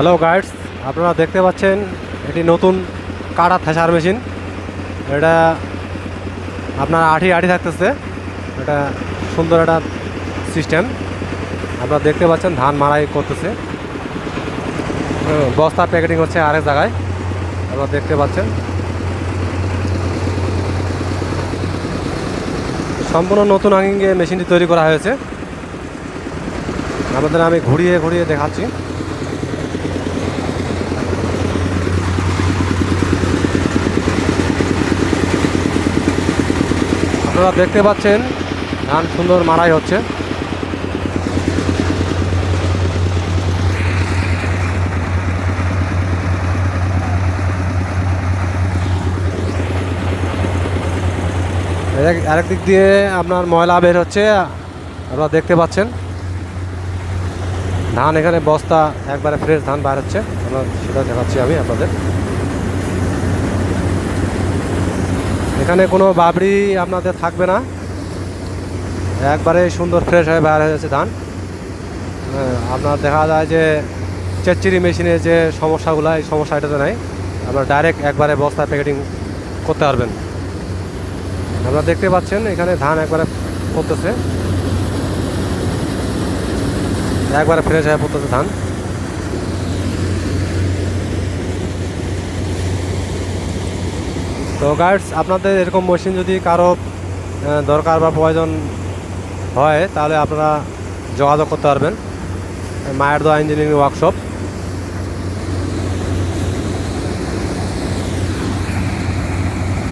Hello guides আপনারা দেখতে পাচ্ছেন, এটি নতুন কাটা থেসার মেশিন। এটা আপনার আঠি আঠি থাকতেছে। এটা সুন্দর একটা সিস্টেম। আপনারা দেখতে পাচ্ছেন, ধান মারাই করতেছে। বস্তা প্যাকেটিং হচ্ছে আরেক জায়গায়। আপনারা দেখতে পাচ্ছেন। সম্পূর্ণ নতুন আঙ্গিঙ্গে মেশিনটি তৈরি করা হয়েছে। আপনাদের আমি ঘুরিয়ে ঘুরিয়ে দেখাচ্ছি। আপনারা দেখতে পাচ্ছেন, ধান সুন্দর মারাই হচ্ছে। আরেক দিক দিয়ে আপনার ময়লা বের হচ্ছে, আপনারা দেখতে পাচ্ছেন। ধান এখানে বস্তা, একবারে ফ্রেশ ধান বার হচ্ছে। আমরা সেটা দেখাচ্ছি আমি আপনাদের। এখানে কোনো বাবরি আপনাদের থাকবে না। একবারে সুন্দর ফ্রেশ হয়ে বার হয়ে যাচ্ছে ধান। হ্যাঁ, আপনার দেখা যায় যে চেচ্চিরি মেশিনের যে সমস্যাগুলো এই সমস্যা এটাতে নাই। আপনার ডাইরেক্ট একবারে বস্তায় প্যাকেটিং করতে পারবেন। আপনারা দেখতে পাচ্ছেন এখানে ধান একবারে পড়তেছে একবারে ফ্রেশ হয়ে পড়তেছে ধান। তো গাইডস আপনাদের এরকম মেশিন যদি কারও দরকার বা প্রয়োজন হয়, তাহলে আপনারা যোগাযোগ করতে পারবেন। মায়ের দোয়া ইঞ্জিনিয়ারিং ওয়ার্কশপ